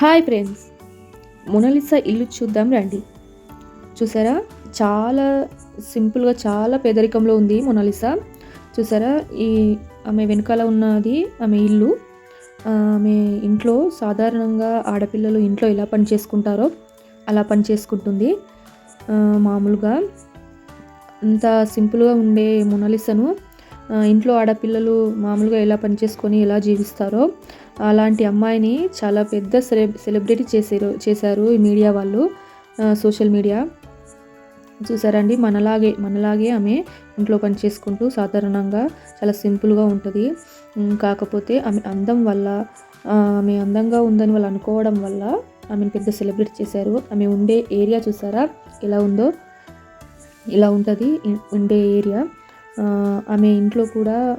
Hi friends. Mona Lisa ఇల్లు చూద్దాం రండి. చూసారా? చాలా సింపుల్గా చాలా పేదరికంలో ఉంది మొనాలిసా. చూసారా? ఈ ఆమె వెనకాల ఉన్నది ఆమె ఇల్లు. ఆమె ఇంట్లో సాధారణంగా ఆడపిల్లలు ఇంట్లో ఎలా పని చేసుకుంటారో అలా పని చేసుకుంటుంది. మామూలుగా అంత సింపుల్గా ఉండే మొనాలిసాను. ఇంట్లో ఆడపిల్లలు మామూలుగా ఎలా పనిచేసుకొని ఎలా జీవిస్తారో అలాంటి అమ్మాయిని చాలా పెద్ద సెలె సెలబ్రిటీ చేసారు చేశారు ఈ మీడియా వాళ్ళు సోషల్ మీడియా. చూసారండి మనలాగే మనలాగే ఆమె ఇంట్లో పని చేసుకుంటూ సాధారణంగా చాలా సింపుల్గా ఉంటుంది. కాకపోతే ఆమె అందం వల్ల ఆమె అందంగా ఉందని వాళ్ళు అనుకోవడం వల్ల ఆమెను పెద్ద సెలబ్రేట్ చేశారు. ఆమె ఉండే ఏరియా చూసారా? ఎలా ఉందో? ఇలా ఉంటుంది ఉండే ఏరియా. ఆమె ఇంట్లో కూడా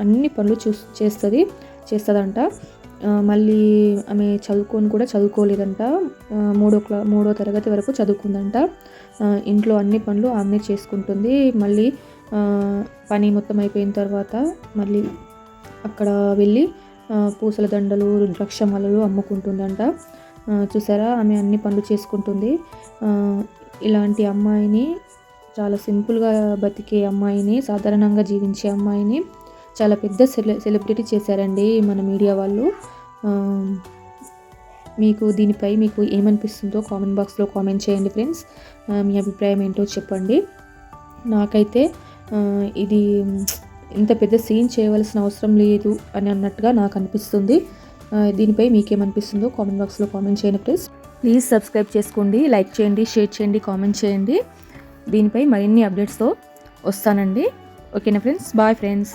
అన్ని పనులు చూ చేస్తుంది. చేస్తుందంట. మళ్ళీ ఆమె చదువుకొని కూడా చదువుకోలేదంట. మూడో క్లా మూడో తరగతి వరకు చదువుకుందంట. ఇంట్లో అన్ని పనులు ఆమె చేసుకుంటుంది. మళ్ళీ పని మొత్తం అయిపోయిన తర్వాత మళ్ళీ అక్కడ వెళ్ళి పూసల దండలు రుద్రాక్ష మాలలు అమ్ముకుంటుందంట చూసారా? ఆమె అన్ని పనులు చేసుకుంటుంది. ఇలాంటి అమ్మాయిని చాలా సింపుల్గా బతికే అమ్మాయిని సాధారణంగా జీవించే అమ్మాయిని చాలా పెద్ద సెలె సెలబ్రిటీ చేశారండి మన మీడియా వాళ్ళు. మీకు దీనిపై మీకు ఏమనిపిస్తుందో కామెంట్ బాక్స్లో కామెంట్ చేయండి ఫ్రెండ్స్. మీ అభిప్రాయం ఏంటో చెప్పండి. నాకైతే ఇది ఇంత పెద్ద సీన్ చేయవలసిన అవసరం లేదు అని అన్నట్టుగా నాకు అనిపిస్తుంది. దీనిపై మీకేమనిపిస్తుందో కామెంట్ బాక్స్లో కామెంట్ చేయండి ఫ్రెండ్స్. ప్లీజ్ సబ్స్క్రైబ్ చేసుకోండి లైక్ చేయండి షేర్ చేయండి కామెంట్ చేయండి. దీనిపై మరిన్ని అప్డేట్స్తో వస్తానండి. ఓకేనా ఫ్రెండ్స్? Bye friends.